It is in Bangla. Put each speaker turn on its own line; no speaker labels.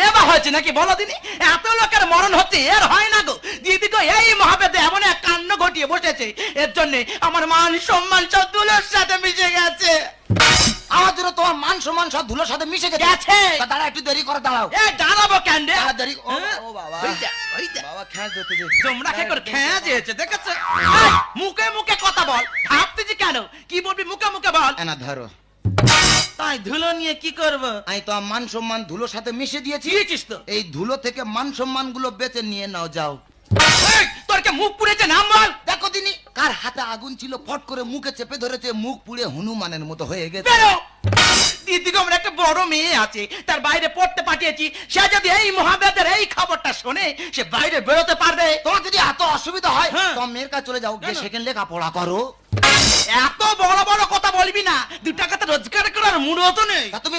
নেবা হয়েছে নাকি বলো দিনি? এত লোকের মরণ হচ্ছে এর হয় না গো। দিদি গো এই মহাবেদে এমন এক কাণ্ড ঘটিয়ে বসেছে। এর জন্য আমার মান সম্মান সব দুলোর সাথে মিশে গেছে।
আমাদের তোমার মান সম্মান সব ধুলোর সাথে মিশে গেছে। দাঁড়া একটু দেরি করে দাঁড়াও।
এ দাঁড়াবো কেন রে?
তাড়াতাড়ি ও
হ্যাঁ?
বাবা। দিতে যে
তোমরা কে করে দেখেছ? মুখে মুখে কথা বল। ভাবতেছি কেন? কি বলবি মুখে মুখে বল।
ধরো।
তাই ধুলো নিয়ে কি করব?
আমি তো মান সম্মান ধুলোর সাথে মিশে দিয়েছি।
দিয়েছিস তো?
এই ধুলো থেকে মান সম্মানগুলো বেঁচে নিয়ে নাও যাও।
তোর কে মুখ পুড়েছে নাম বল।
দেখো দিনি কার হাতে আগুন ছিল ফট করে মুখে চেপে ধরেছে মুখ পুড়ে হনুমানের মতো হয়ে গেছে।
বেরো! দিদি আমার একটা বড় মেয়ে আছে তার বাইরে পড়তে পাঠিয়েছি। সে যদি এই মহাবেদের এই খবরটা শোনে সে বাইরে বেরোতে পারবে।
তোমার যদি এত অসুবিধা হয়
হ্যাঁ।
তোমার মেয়ের কাছে চলে যাও গিয়ে? সেখানে লেখাপড়া করো
এত বড় বড় কথা বলবি না দু টাকা তো রোজগার করার মুড়ো তো নেই।
তুমি